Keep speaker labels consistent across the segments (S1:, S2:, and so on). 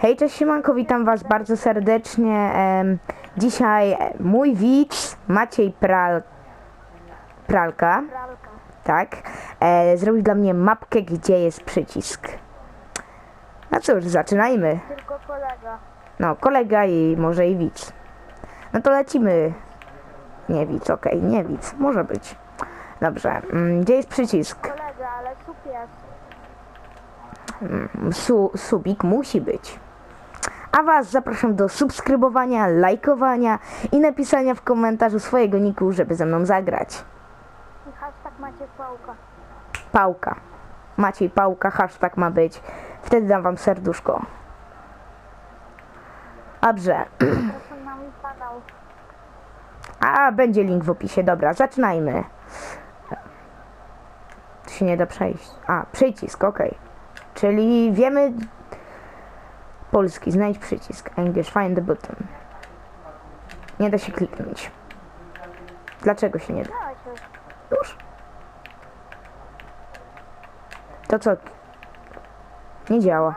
S1: Hej, cześć siemanko, witam was bardzo serdecznie. Dzisiaj mój widz Maciej Pral... Pralka, tak, e, zrobił dla mnie mapkę, gdzie jest przycisk. No cóż, zaczynajmy.
S2: Tylko kolega.
S1: No, kolega i może i widz. No to lecimy. Nie widz, okej, nie widz, może być. Dobrze, mm, gdzie jest przycisk?
S2: Kolega, ale sup jest.
S1: Su, subik musi być. A Was zapraszam do subskrybowania, lajkowania i napisania w komentarzu swojego niku, żeby ze mną zagrać.
S2: I hashtag macie pałka.
S1: Pałka. Maciej Pałka, hashtag ma być. Wtedy dam Wam serduszko. Dobrze. A, będzie link w opisie. Dobra, zaczynajmy. Tu się nie da przejść. A, przycisk, okej. Czyli wiemy... Polski, znajdź przycisk. English, find the button. Nie da się kliknąć. Dlaczego się nie da? Już. To co? Nie działa.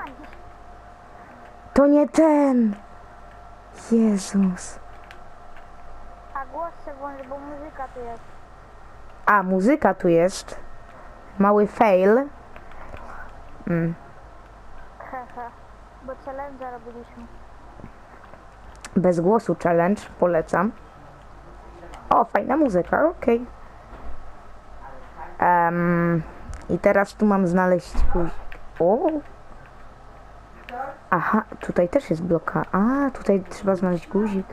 S1: To nie ten! Jezus.
S2: A głos się włączy, bo muzyka tu jest.
S1: A, muzyka tu jest. Mały fail. Mm.
S2: Bo challenge robiliśmy.
S1: Bez głosu challenge, polecam. O, fajna muzyka, okej. Em, I teraz tu mam znaleźć guzik. O! Aha, tutaj też jest bloka. A, tutaj trzeba znaleźć guzik.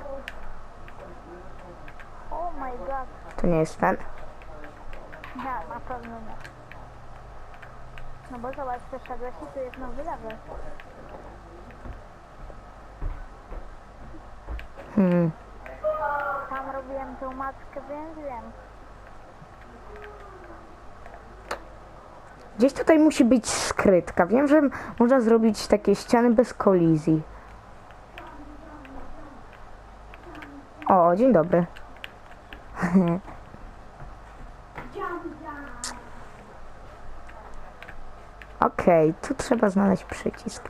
S1: To nie jest ten.
S2: Nie, na pewno nie. No bo zobacz, przeszedłeś i tu jest nowy level.
S1: Hmm.
S2: Tam robiłem tą matkę, więc wiem.
S1: Gdzieś tutaj musi być skrytka. Wiem, że można zrobić takie ściany bez kolizji. O, dzień dobry. Okej, tu trzeba znaleźć przycisk.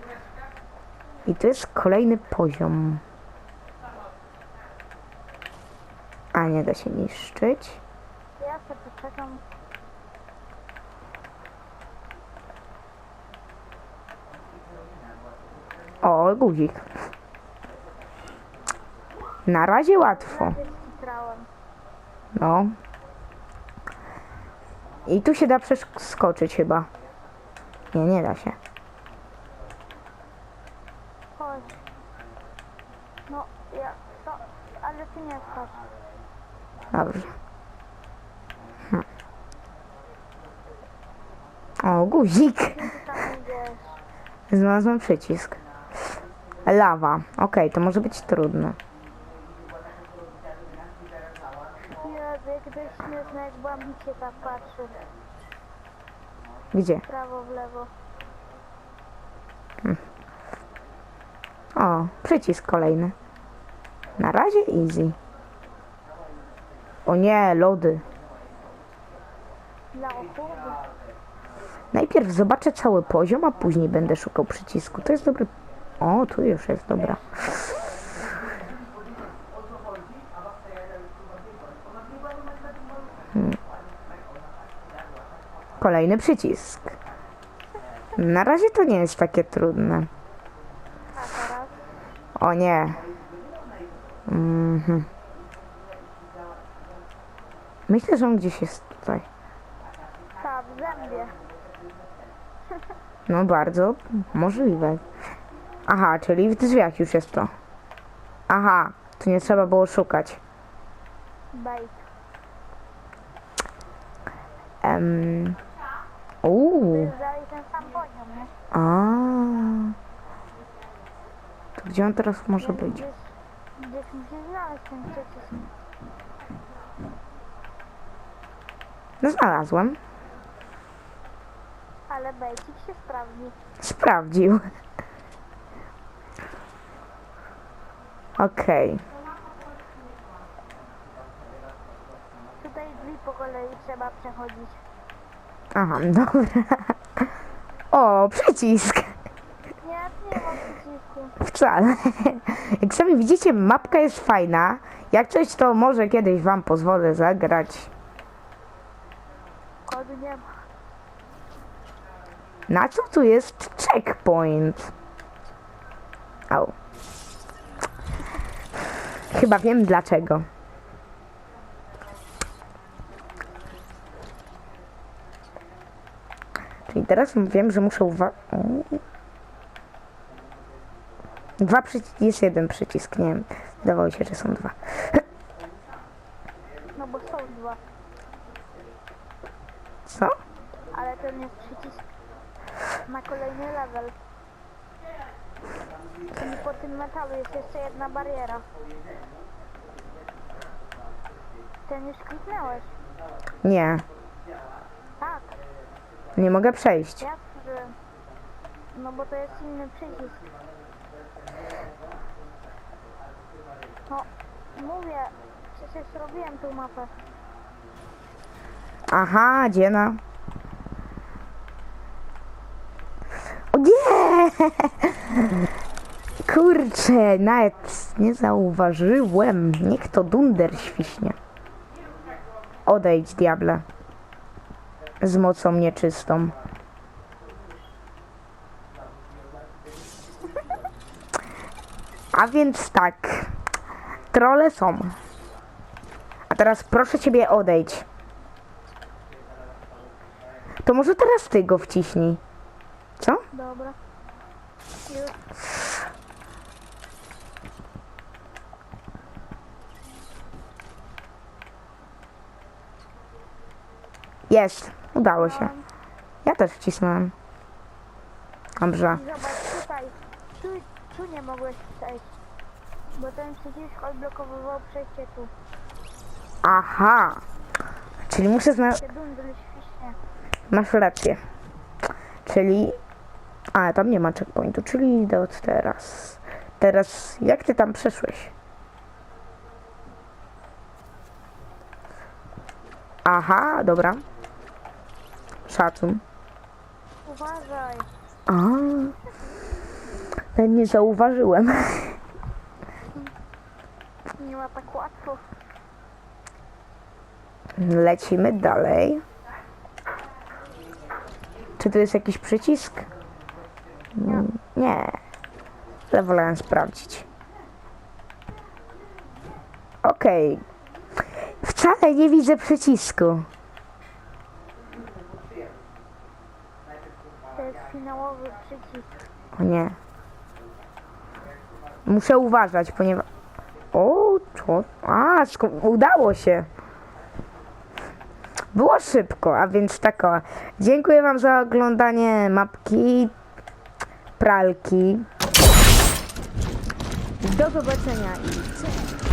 S1: I to jest kolejny poziom. A nie da się niszczyć.
S2: Ja sobie poczekam.
S1: O, guzik. Na razie łatwo. No. I tu się da przeskoczyć chyba. Nie, nie da się.
S2: Chodź. No, ja, to, ale ty nie skocz.
S1: Dobrze. Hm. O, guzik. Znalazłem przycisk. Lawa. Okej, to może być trudne.
S2: Śmieszne, jak bambik się tak patrzy.
S1: Gdzie?
S2: W prawo, w lewo.
S1: O, przycisk kolejny. Na razie easy. O nie, lody. Najpierw zobaczę cały poziom, a później będę szukał przycisku. To jest dobry. O, tu już jest dobra. Hmm. Kolejny przycisk. Na razie to nie jest takie trudne. O nie. Mhm. Myślę, że on gdzieś jest tutaj.
S2: Ta, w zębie.
S1: No bardzo możliwe. Aha, czyli w drzwiach już jest to. Aha, tu nie trzeba było szukać.
S2: Bait.
S1: Um, uuu, a. To gdzie on teraz może być?
S2: Gdzieś, gdzieś musi znaleźć ten przycisk.
S1: No znalazłem.
S2: Ale bejcik się sprawdzi.
S1: Sprawdził. Okej.
S2: Tutaj drzwi po kolei trzeba przechodzić.
S1: Aha, dobra. O, przycisk.
S2: Nie, nie mam przycisku. przycisku.
S1: Wcale. Jak sami widzicie, mapka jest fajna. Jak coś, to może kiedyś wam pozwolę zagrać.
S2: Kodu nie ma.
S1: Na co tu jest checkpoint? Au. Chyba wiem dlaczego. Czyli teraz wiem, że muszę uwa... O. Dwa przyciski, jest jeden przycisk, nie wiem. Wydawało się, że są dwa.
S2: No bo są dwa.
S1: Co?
S2: Ten jest przycisk na kolejny level. I po tym metalu jest jeszcze jedna bariera. Ten już kliknąłeś.
S1: Nie,
S2: Tak,
S1: nie mogę przejść.
S2: jasne, że... No bo to jest inny przycisk. No, mówię, przecież robiłem tą mapę.
S1: Aha, dziena. O nie! Kurczę, nawet nie zauważyłem. Niech to dunder świśnie. Odejdź, diable. Z mocą nieczystą. A więc tak. Trole są. A teraz proszę ciebie odejdź. To może teraz ty go wciśnij. Co?
S2: Dobra.
S1: Jest. Udało się. Ja też wcisnąłem. Dobrze.
S2: Zobacz tutaj. Tu, tu nie mogłeś przejść. Bo ten przycisk odblokowywał przejście tu.
S1: Aha. Czyli muszę znaleźć... Masz rację. Czyli... A, tam nie ma checkpointu, czyli idę od teraz. Teraz, jak ty tam przeszłeś? Aha, dobra. Szacun.
S2: Uważaj.
S1: A, nie zauważyłem.
S2: Nie ma tak łatwo.
S1: Lecimy dalej. Czy tu jest jakiś przycisk? Nie. Ale wolałem sprawdzić. Okej. Wcale nie widzę przycisku.
S2: To jest finałowy przycisk.
S1: O nie. Muszę uważać, ponieważ... O, co? A, udało się. Było szybko, a więc tak o. Dziękuję wam za oglądanie mapki pralki. Do zobaczenia i cześć.